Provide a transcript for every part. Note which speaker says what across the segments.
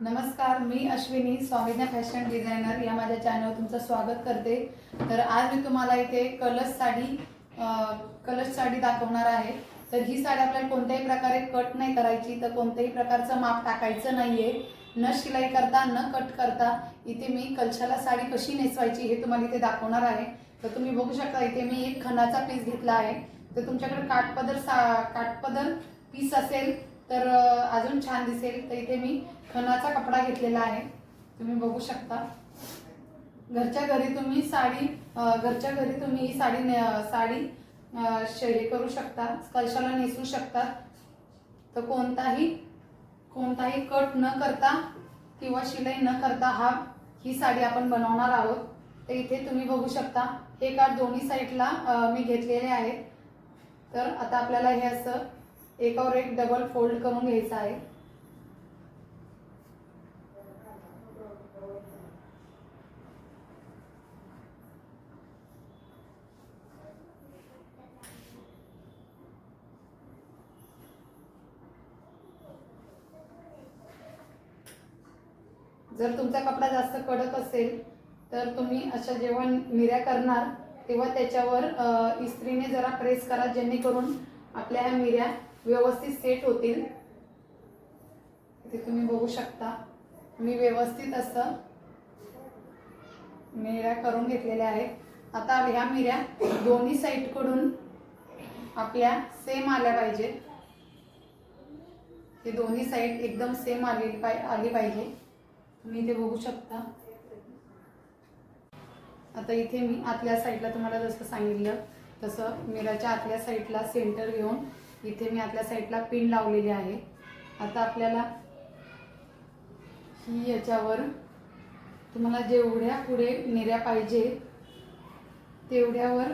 Speaker 1: नमस्कार मी अश्विनी स्वामीना फॅशन डिझायनर या माझ्या चॅनलवर तुमचं स्वागत करते. तर आज मी तुम्हाला इथे कलश साडी कलश साडी दाखवणार आहे. तर ही साडी आपल्याला कोणत्याही प्रकारे कट नाही करायची तर कोणत्याही प्रकारचं माप टाकायचं नाहीये. न शिलाई करता न कट करता इथे मी कलशाला साडी कशी नेसवायची हे तुम्हाला इथे दाखवणार आहे. तर तुम्ही बघू शकता इथे मी एक खणाचा पीस घेतला आहे. तर तुमच्याकडे काठपदर सा काठपदर पीस असेल तर अजून छान दिसेल. तर इथे मी खणाचा कपडा घेतलेला आहे. तुम्ही बघू शकता. घरच्या घरी तुम्ही साडी घरच्या घरी तुम्ही ही साडी ने- साडी अं, हे करू शकता. कलशाला नेसू शकता. तर कोणताही कोणताही कट न करता किंवा शिलाई न करता हा ही साडी आपण बनवणार आहोत. तर इथे तुम्ही बघू शकता. हे काठ दोन्ही साईडला मी घेतलेले आहेत. तर आता आपल्याला हे असं एकावर एक डबल फोल्ड करून घ्यायचा आहे. जर तुमचा कपडा जास्त कडक असेल तर तुम्ही अशा जेव्हा निर्या करणार तेव्हा त्याच्यावर इस्त्रीने जरा प्रेस करा जेणेकरून आपल्या ह्या मिऱ्या व्यवस्थित सेट होतील. ते तुम्ही बघू शकता. मी व्यवस्थित असं मिऱ्या करून घेतलेल्या आहेत. आता ह्या मिऱ्या दोन्ही साईडकडून आपल्या सेम आल्या पाहिजेत. हे दोन्ही साईड एकदम सेम आली पाय आली पाहिजे. तुम्ही इथे बघू शकता. आता इथे मी आतल्या साईडला तुम्हाला जसं सांगितलं तसं मिराच्या आतल्या साईडला सेंटर घेऊन इथे मी आतल्या साईडला पिन लावलेली आहे. आता आपल्याला ही याच्यावर तुम्हाला जेवढ्या पुढे निऱ्या पाहिजे तेवढ्यावर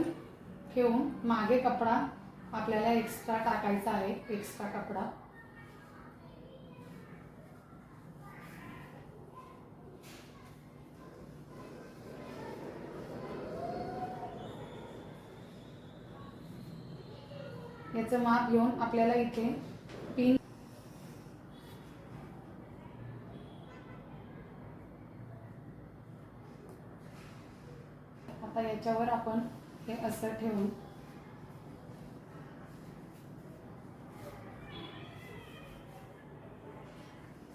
Speaker 1: ठेवून मागे कपडा आपल्याला एक्स्ट्रा टाकायचा आहे. एक्स्ट्रा कपडा. याचं माप घेऊन आपल्याला इथे पिन आता याच्यावर आपण हे असं ठेवून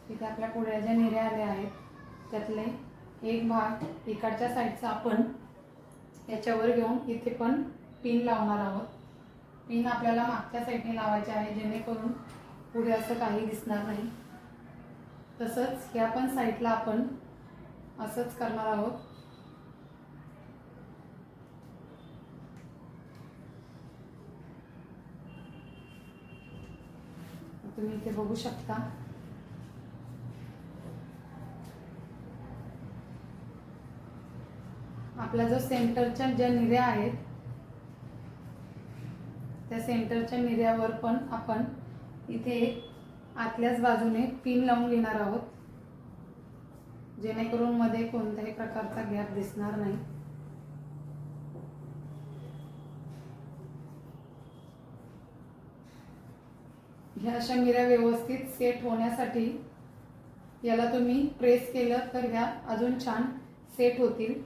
Speaker 1: इथे आपल्या पुढ्या ज्या निर्या आल्या आहेत त्यातले एक भाग इकडच्या साईडचा आपण याच्यावर घेऊन इथे पण पिन लावणार आहोत. पिन आपल्याला मागच्या साईडने लावायचे आहे जेणेकरून पुढे असं काही दिसणार नाही. तसंच ह्या पण साईडला आपण असंच करणार आहोत. तुम्ही इथे बघू शकता. आपला जो सेंटरच्या ज्या निऱ्या आहेत त्या सेंटरच्या निर्यावर पण आपण इथे आतल्याच बाजूने पिन लावून घेणार आहोत. जेणेकरून मध्ये कोणत्याही प्रकारचा गॅप दिसणार नाही. ह्या अशा मिऱ्या व्यवस्थित सेट होण्यासाठी याला तुम्ही प्रेस केलं तर ह्या अजून छान सेट होतील.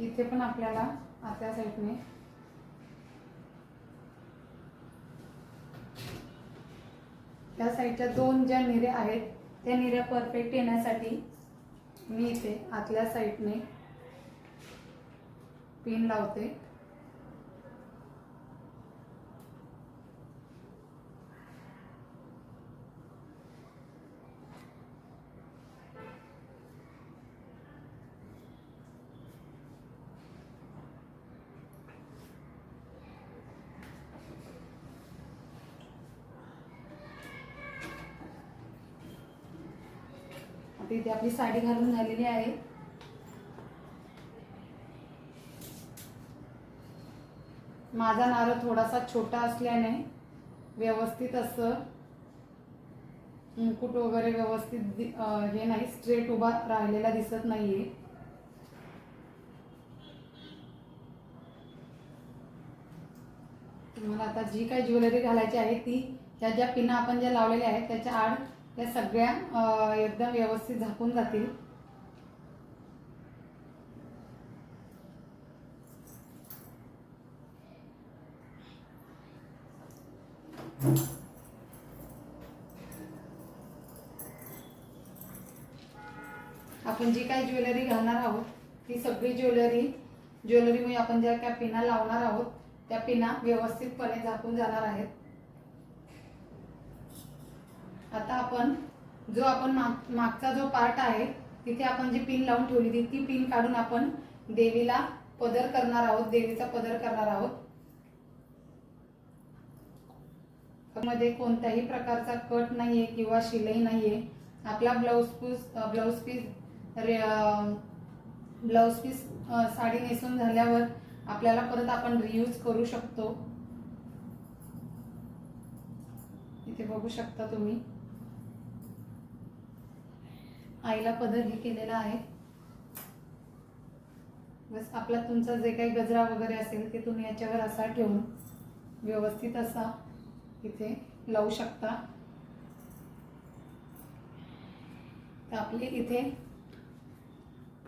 Speaker 1: इथे पण आपल्याला आतल्या साईडने त्या साईडच्या दोन ज्या निऱ्या आहेत त्या निऱ्या परफेक्ट येण्यासाठी मी इथे आतल्या साईडने पिन लावते. आता इथे आपली साडी घालून झालेली आहे. माझा नारळ थोडासा छोटा असल्याने व्यवस्थित असं मुकुट वगैरे व्यवस्थित हे नाही स्ट्रेट उभा राहिलेला दिसत नाहीये. तुम्हाला आता जी काही ज्वेलरी घालायची आहे ती ज्या ज्या पिना आपण ज्या लावलेल्या आहेत त्याच्या आड या सगळ्या एकदम व्यवस्थित झाकून जातील. आपण जी काही ज्वेलरी घालणार आहोत ती सगळी ज्वेलरी ज्वेलरीमुळे आपण ज्या काय पिना लावणार आहोत त्या पिना व्यवस्थितपणे झाकून जाणार आहेत. आता आपण जो आपण माग मागचा जो पार्ट आहे तिथे आपण जी पिन लावून ठेवली होती ती पिन काढून आपण देवीला पदर करणार आहोत देवीचा पदर करणार आहोत. मध्ये कोणत्याही प्रकारचा कट नाहीये किंवा शिलाई नाहीये. आपला blouse piece blouse piece blouse piece sari नेसून झाल्यावर आपल्याला परत आपण रियूज करू शकतो. इथे बघू शकता तुम्ही. आईला पदर हे केलेला आहे. बस आपला तुमचा जे काही गजरा वगैरे असेल ते तुम्ही याच्यावर असा ठेवून व्यवस्थित असा इथे लावू शकता. तर आपले इथे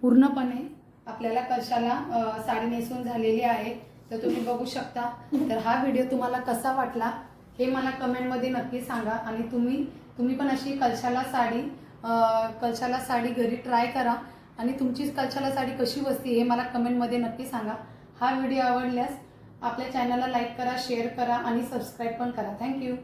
Speaker 1: पूर्णपणे आपल्याला कशाला साडी नेसून झालेली आहे तर तुम्ही बघू शकता. तर हा व्हिडिओ तुम्हाला कसा वाटला हे मला कमेंटमध्ये नक्की सांगा. आणि तुम्ही तुम्ही पण अशी कलशाला साडी कलशाला साडी घरी ट्राय करा आणि तुमची कलशाला साडी कशी बसते हे मला कमेंटमध्ये नक्की सांगा. हा व्हिडिओ आवडल्यास आपल्या चॅनलला लाईक करा शेअर करा आणि सबस्क्राईब पण करा. थँक्यू